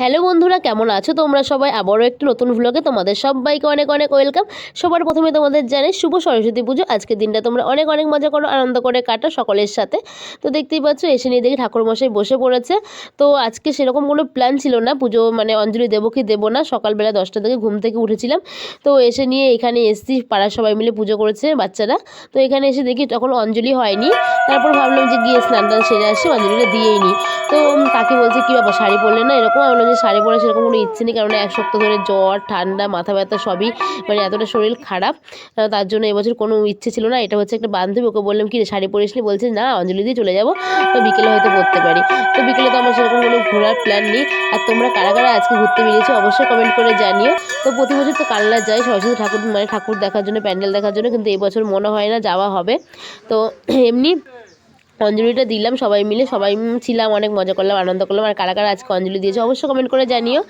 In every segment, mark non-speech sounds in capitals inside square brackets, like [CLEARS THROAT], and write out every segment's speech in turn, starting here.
Hello বন্ধুরা, কেমন আছো? তোমরা সবাই আবারও একটি নতুন ভ্লগে তোমাদের সবাইকে অনেক অনেক ওয়েলকাম। সবার প্রথমে তোমাদের জানাই শুভ সরস্বতী পুজো। আজকের দিনটা তোমরা অনেক অনেক মজা করো, আনন্দ করে কাটো সকলের সাথে। তো দেখতেই পাচ্ছ, এসে নিয়ে দেখি ঠাকুরমশাই বসে পড়েছে। তো আজকে সেরকম কোনো প্ল্যান ছিল না, পুজো মানে অঞ্জলি দেবো কি দেবো না, সকালবেলা দশটা থেকে ঘুম থেকে উঠেছিলাম। তো এসে নিয়ে এখানে এসছি, পাড়ার সবাই মিলে পুজো করেছে বাচ্চারা। তো এখানে এসে দেখি তখন অঞ্জলি হয়নি। তারপর ভাবলাম যে গিয়ে স্নান টান সেরে আসি, অঞ্জলিটা দিয়েই নিই। তো কাকি বলছে, কী ব্যাপার, শাড়ি পরলে না? এরকম। যে শাড়ি পরা সেরকম কোনো ইচ্ছে নেই কারণ এক সপ্তাহ ধরে জ্বর ঠান্ডা মাথা ব্যথা সবই মানে এতটা শরীর খারাপ। তার জন্য এবছর কোনো ইচ্ছে ছিল না। এটা হচ্ছে একটা বান্ধবী ওকে বললাম কি রে, শাড়ি পরিস নি? বলছে না অঞ্জলি দিয়ে চলে যাব। তো বিকেলে হয়তো পড়তে পারি। তো বিকেলে তো আমার সেরকম কোনো ঘোরার প্ল্যান নেই। আর তোমরা কারা কারা আজকে ঘুরতে বেরিয়েছো অবশ্যই কমেন্ট করে জানিও। তো প্রতি বছর তো কাল্লা যাই সরস্বতী ঠাকুর মানে ঠাকুর দেখার জন্য প্যান্ডেল দেখার জন্য কিন্তু এবছর মনে হয় না যাওয়া হবে। তো এমনি অঞ্জলিটা দিলাম, সবাই মিলে, সবাই ছিলাম, অনেক মজা করলাম, আনন্দ করলাম। আর কারা কারা আজকে অঞ্জলি দিয়েছে অবশ্যই কমেন্ট করে জানিও।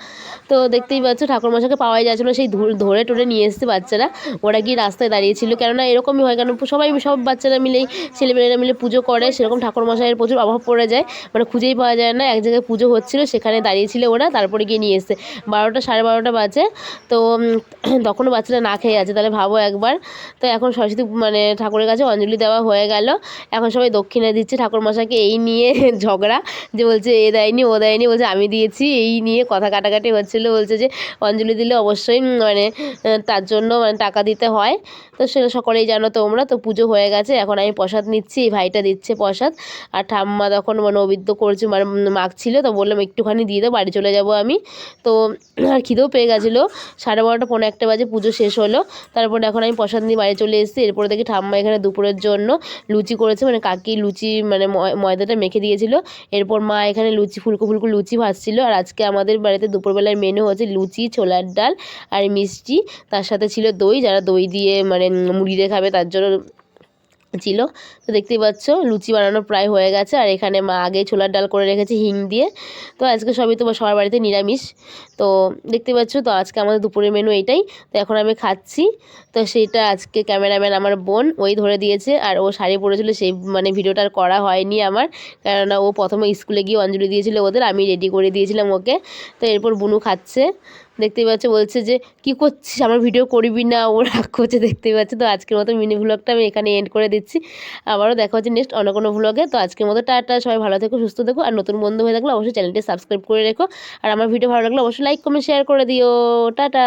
তো দেখতেই পাচ্ছ ঠাকুরমশাকে পাওয়াই যাচ্ছিল, সেই ধরে টরে নিয়ে এসছে বাচ্চারা। ওরা গিয়ে রাস্তায় দাঁড়িয়েছিল কেননা এরকমই হয়, কারণ সবাই সব বাচ্চারা মিলেই, ছেলেমেয়েরা মিলে পুজো করে, সেরকম ঠাকুরমশাইয়ের প্রচুর অভাব পড়ে যায়। মানে খুঁজেই পাওয়া যায় না, এক জায়গায় পুজো হচ্ছিল, সেখানে দাঁড়িয়েছিল ওরা, তারপরে গিয়ে নিয়ে এসছে। বারোটা, সাড়ে বারোটা বাজে, তো [CLEARS THROAT] তখনও বাচ্চারা না খেয়ে আছে, তাহলে ভাবো একবার। তো এখন সরস্বতী মানে ঠাকুরের কাছে অঞ্জলি দেওয়া হয়ে গেল। এখন সবাই দক্ষিণা দিচ্ছে ঠাকুরমশাইকে, এই নিয়ে [LAUGHS] ঝগড়া যে বলছে, এ দেয়নি, ও দেয়নি। বলছে, আমি দিয়েছি। এই নিয়ে কথা কাটাকাটি হচ্ছিল। বলছে যে, অঞ্জলি দিলে অবশ্যই মানে তার জন্য মানে টাকা দিতে হয়। তো সেটা সকলেই জানো তোমরা, তো পুজো হয়ে গেছে। এখন আমি প্রসাদ নিচ্ছি, এই ভাইটা দিচ্ছে প্রসাদ। আর ঠাম্মা তখন মানে অবিদ্য করছে মানে মাখছিল। তো বললাম, একটুখানি দিয়ে দাও, বাড়ি চলে যাব আমি। তো [CLEARS THROAT] আর খিদেও পেয়ে গেছিল। সাড়ে বারোটা পনেরো একটা বাজে পুজো শেষ হলো। তারপরে এখন আমি প্রসাদ নিয়ে বাড়ি চলে এসেছি। এরপরে দেখি ঠাম্মা এখানে দুপুরের জন্য লুচি করেছে। মানে কাকি লুচি মানে ময়- ময়দাটা মেখে দিয়েছিল। এরপর মা এখানে লুচি, ফুলকো ফুলকো লুচি ভাজছিল। আর আজকে আমাদের বাড়িতে দুপুরবেলার মেনু হচ্ছে লুচি, ছোলার ডাল আর মিষ্টি। তার সাথে ছিল দই, যারা দই দিয়ে মানে মুড়ি দিয়ে খাবে, তার জন্য ছিল। তো দেখতেই পাচ্ছ, লুচি বানানো প্রায় হয়ে গেছে। আর এখানে মা আগে ছোলার ডাল করে রেখেছে হিং দিয়ে। তো আজকে সবই তো সবার বাড়িতে নিরামিষ। তো দেখতে পাচ্ছ, তো আজকে আমাদের দুপুরের মেনু এইটাই তো এখন আমি খাচ্ছি। তো সেইটা আজকে ক্যামেরাম্যান আমার বোন, ওই ধরে দিয়েছে। আর ও শাড়ি পরেছিল, সেই মানে ভিডিওটা আর করা হয়নি আমার। কেননা ও প্রথমে স্কুলে গিয়ে অঞ্জলি দিয়েছিল ওদের, আমি রেডি করে দিয়েছিলাম ওকে। তো এরপর বুনু খাচ্ছে। দেখতেই পাচ্ছ বলছে যে, কি করছিস? আমার ভিডিও করবি না? ও রাগ করছে দেখতেই পাচ্ছে? তো আজকের মতো মিনি ভ্লগটা আমি এখানে এন্ড করে দিচ্ছি। আবারও দেখা হচ্ছে নেক্সট অন্য কোনো ভ্লগে তো আজকের মতো টাটা, সবাই ভালো থেকো, সুস্থ থেকো। আর নতুন বন্ধু হয়ে থাকলে অবশ্যই চ্যানেলটি সাবস্ক্রাইব করে রেখো। আর আমার ভিডিও ভালো লাগলে অবশ্যই লাইক কমেন্ট শেয়ার করে দিও। টাটা!